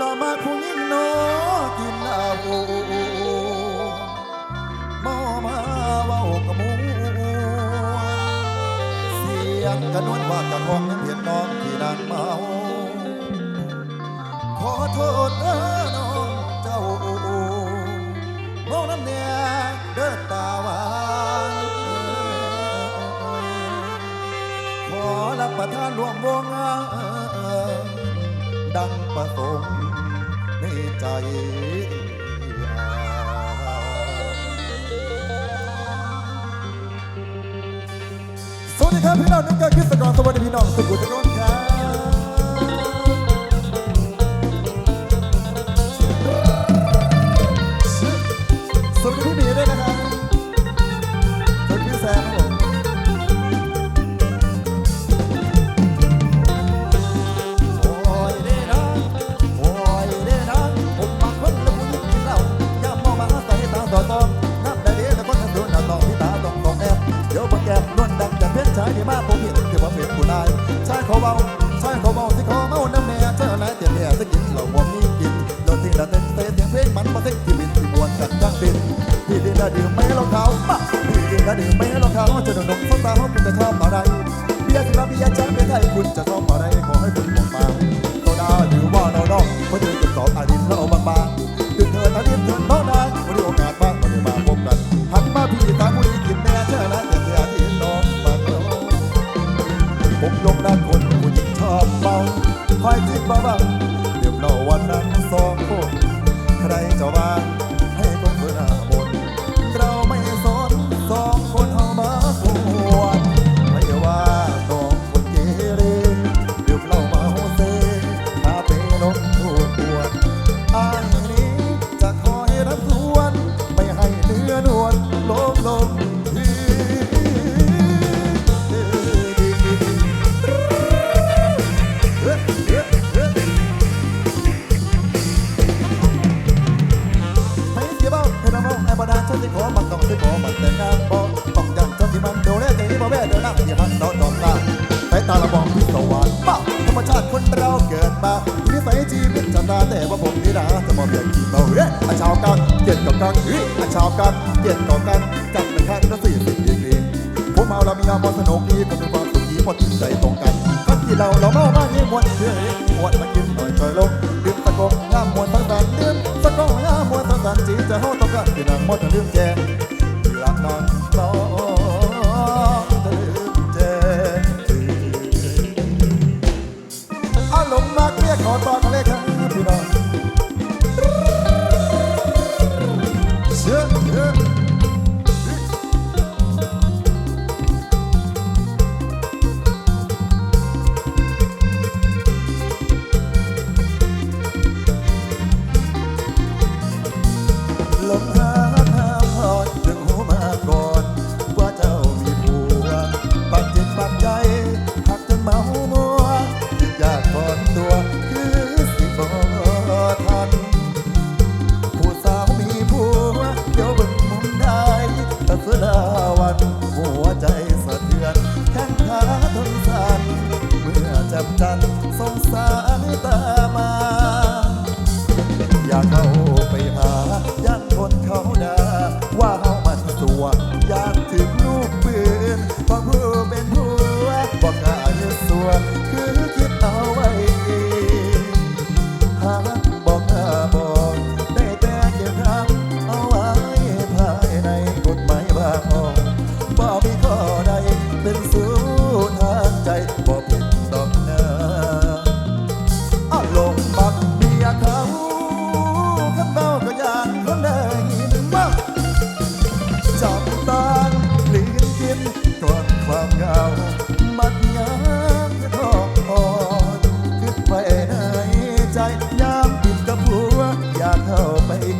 รอมาผู้หญิงโนกินอาโอมอมาเว้ากระมูเสียงกระนวลว่าตะคองยังเห็นน้องที่นางเมา ขอโทษเด้อน้องเจ้ามองน้ำเนี่ยเด้อตาหวานขอรับประทานรวมวงดังประสงค์ ใจสวัสดีครับพี่น้องนุกเกอร์คิสกรสวัสดีพี่น้องสุขุมทุกคนครับากเพชรชายที่มาผมเห็นคือว่าเป็นผู้นายชายเขาเบาชายเขาเบาที่คอเมาน้ำแม่เจ้านายเตี้ยนแม่สกินเหล่าบ่มีกินเราทิ้งละเต้นเตะเสียงเพลงมันมาเซ็กที่บินที่บวนกันจังบินพี่ดินละดื่มไม่ให้รองเท้าปะพี่ดินละดื่มไม่ให้รองเท้าจะโดนดงสตาร์คุณจะชอบอะไรเบียร์สิบเบียร์จ้าเบียร์ไทยคุณจะชอบอะไรขอให้คุณบอกมาโซดาหรือว่าเราดอกเพราะเดินกับสองอาดิน คอย องไอ้บาดาฉันจะขอมันต้องจะขอมันแต่งานบ่ต้องยันเจ้าที่มันดูแลใจบ่แม่เดินหน้าที่มันนอนนอนตาสายตาเรามองพิศวาสป้าธรรมชาติคนเราเกิดมานิสัยชีวิตชะตาแต่ว่าผมนี่นะจะมองอย่างกี่เมาเฮ้อาชาวกันเกียรติกับกันเฮ้อาชาวกันเกียรติกับกันจัดเป็นขั้นละสี่สิบดีกรีผมเมาเรามีอามณ์สนุกดีก็มีความสุขดีพอจิตใจตรงกันก็ที่เราเราเมามาเนี่ยมวนเฮ้ยมวนมากินหน่อยคอยลงดื่มตะกงงามมวนทั้งสารดื่มต สีจะเฮาตกการที่นางมดลืมแจงละนอนต่อ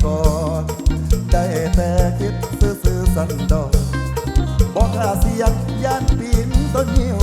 ก่อนได้แต่คิดซื้อๆสันดอนบอกลาเสียงยันปีนต้นหิว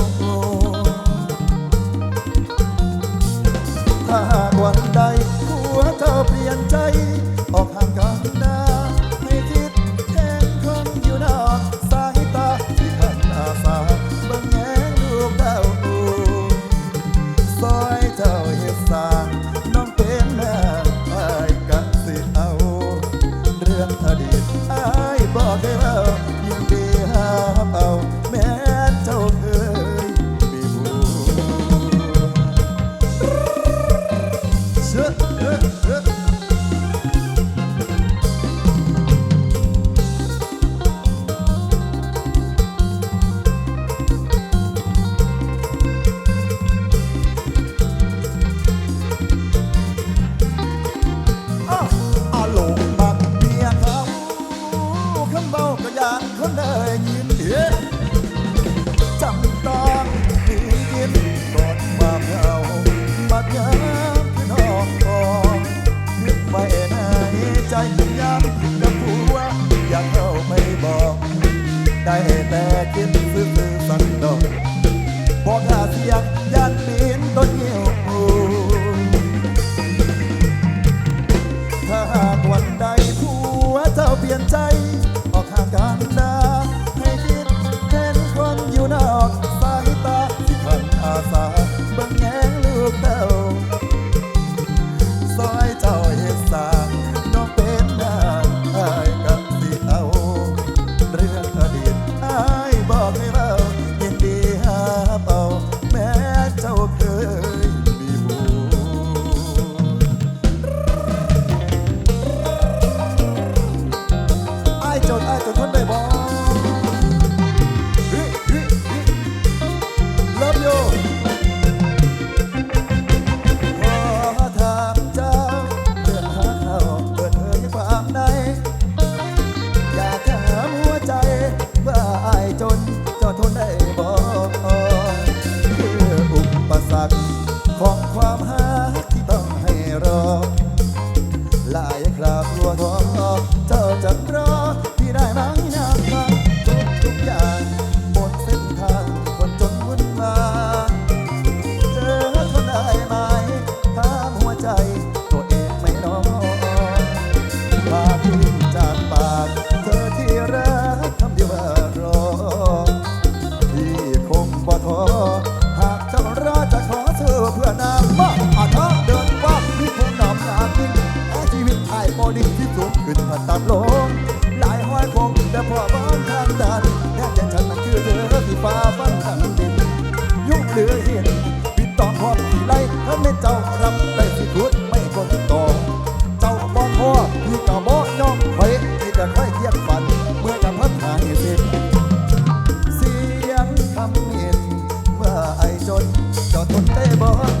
เจ้าทนได้บ่เอ้ย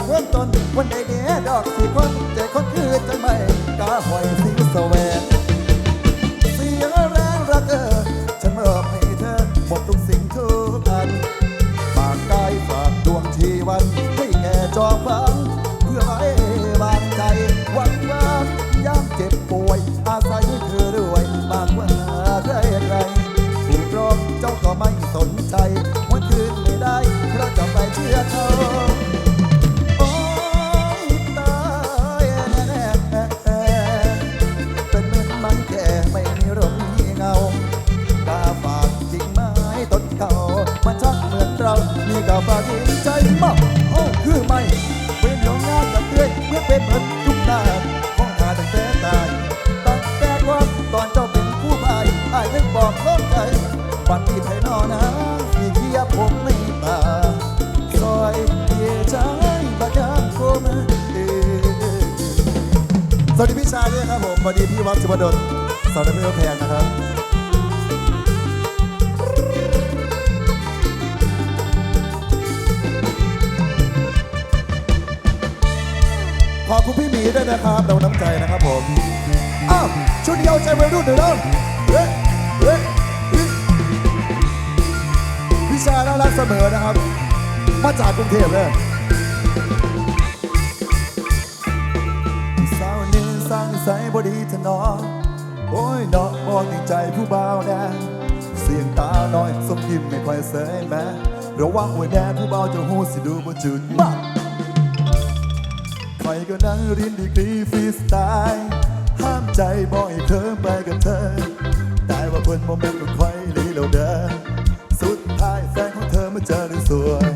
เพราะยอมยิ่งคิดเหนืองเหลือลือกเริ่มต้นวันใดเดียดอกสี่คนใจคนคือใจไม่กาหอยสีแสวง ช่วัดสุวดลสาวน้ำเมือแพงนะครับขอบคุณพี่หมีด้วยนะครับเราน้ำใจนะครับผมอ้าวชุดเดียวใจวัยรุ่นหน่อยน้องเฮ้เฮ้ยเฮ้ยพี่ชายน่ารักเสมอนะครับ มาจากกรุงเทพเลย ใสบดีทนอโอ้ยนาะมองในใจผู้บ่าวแดงเสียงตาน้อยสมยิ้มไม่ค่อยเสยแม้ระวังหัวแดนผู้บ่าวจะหูสิดูบ่จืดมากใครก็นั่งรียนดีกรีฟรีสไตล์ห้ามใจบอกให้เธอไปกับเธอ แต่ว่าเพิ่นโมเมนต์ของใครลีเราเดินสุดท้ายแฟนของเธอมาเจอหรือสวย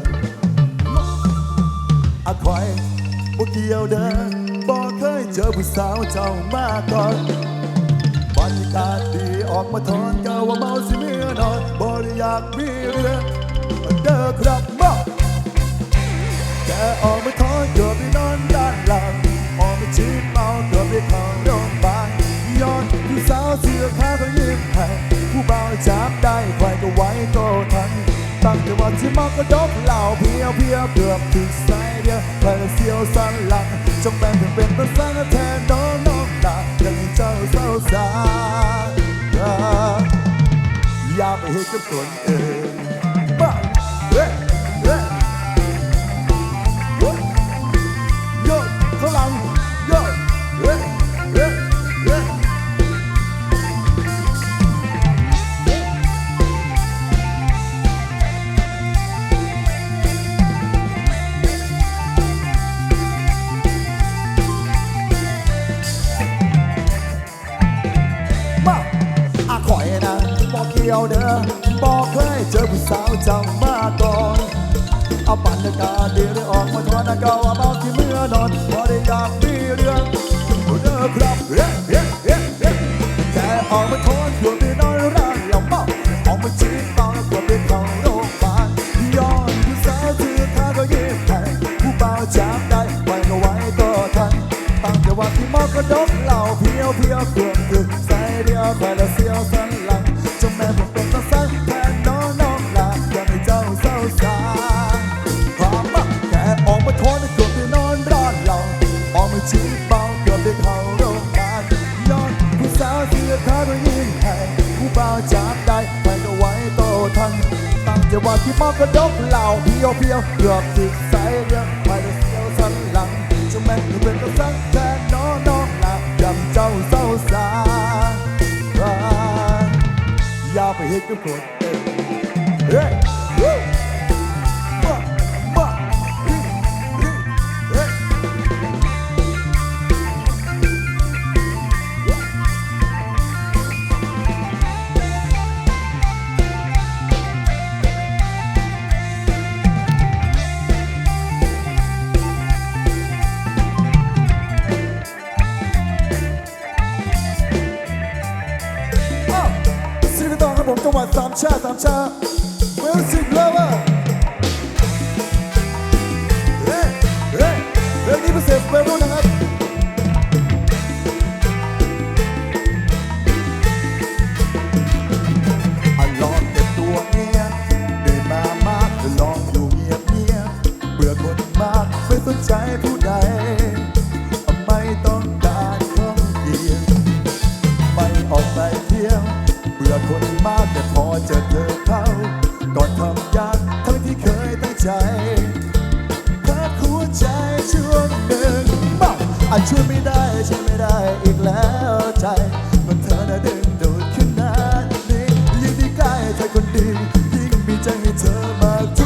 อะคอยบ่เกี่ยวเดินบอ เจอผู้สาวเจ้ามาก่อนบรรยากาศดีออกมาทอนก็ว่าเมาสิเมื่อนอนบ่ได้อยากมีเรื่องเด้อครับมาแกออกมาทอนเกือบไปนอนด้านหลังออกมาชีเมาเกือบไปเข้าโรงพยาบาลย้อนผู้สาวเสื้อขาวเขายิ้มให้ผู้บ่าวจับได้ใครก็ไว้ก็ทันตั้งแต่วันที่มาก็ดกเหล่าเพียวเพียวเกือบถึงสายเดียวใครละเสียวสันหลัง จงแปลงเป็นเป็นภาษาแทนน้องน้องตายังให้เจ้าเศร้าสาอย่าไปเห็นกับตนเองบ้า ดีได้ ติดสายเรื่องไปเสียวสันหลังจะแม่นเป็นกระสังแทนน้องน้องลายำเจ้าเศร้าสายาไปเห็นกับคนเฮ้ आमच्या आमच्या music lover रे रे रेडी बस पेडू नका ลองเก็บตัวเงียบไมามากลองอยู่เงียบเงียบเบื่อคนมากไม่สนใจผู้ใด ไม่ต้องการท่องเที่ยวไม่ออกไปเที่ยวากคนมากแต่พอเจอเธอเข้าก่อนทำยากทั้งที่เคยตั้งใจพักหัวใจช่วงหนึ่งบอกอาจช่วยไม่ได้ช่วยไม่ได้อีกแล้วใจมันเธอน่ะดึงดูดขึ้นนาดนี้ยิ่งด้ใกล้ใธอคนดียิ่งมีใจให้เธอมาก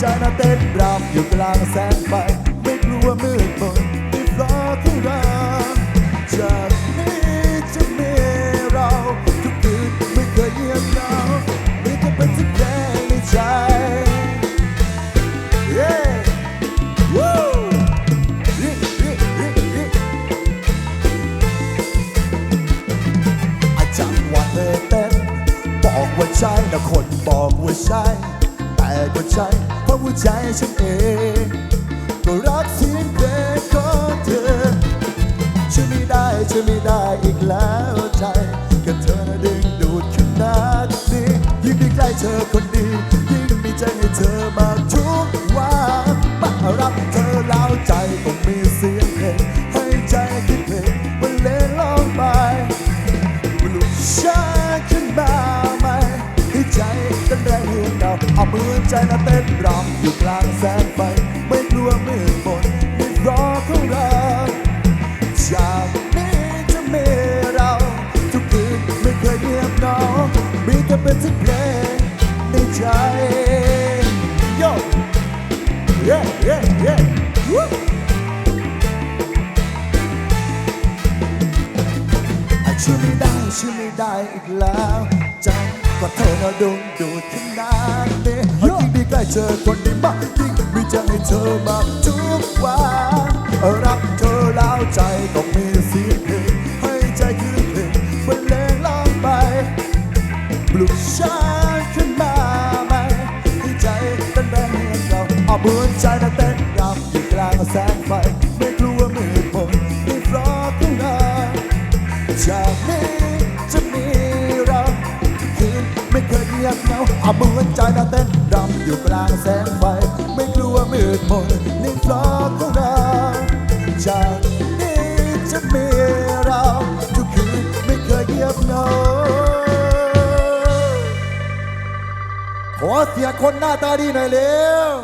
ใจน่ะเต้นรำอยู่กลางแสงไฟไม่กลัวมืดมนไม่รอของเราจากนี้จะมีเราทุกคืนไม่เคยเงียบเหงามีแต่เป็นสิ่งแดงในใจ Yeah! Woo! ริริริริอจังหวะเธอเต้นบอกว่าใช่นะคนบอกว่าใช่ แต่ก็ใจ เพราะหัวใจฉันเอง ก็รักเสียงเพลงของเธอฉันไม่ได้ฉันไม่ได้อีกแล้วใจกับเธอดึงดูดขนาดนี้ยิ่งได้ใกล้เธอคนดี ในใจโย yeah yeah yeah Woo! อาช่วยไม่ได้ช่วยไม่ได้อีกแล้วจังก็เธอน่ะดงดูดขนาดนี้เอายิ่งได้ใกล้เจอคนดีมากยิ่งมีใจให้เธอมากทุกวันรักเธอแล้วใจต้องมีเสี อามือใจน่ะเต้นรำอยู่กลางแสงไฟ ไม่กลัวมืดมนไม่รอของเราจากนี้จะมีเราทุกคืนไม่เคยเงียบเหงาเอามือใจน่ะเต้นรำอยู่กลางแสงไฟ ไม่กลัวมืดมนในฟลอกของเราจากนี้จะมีเราทุกคืนไม่เคยเงียบเหงาขอเสียคนหน้าตาดีหน่อยเร็ว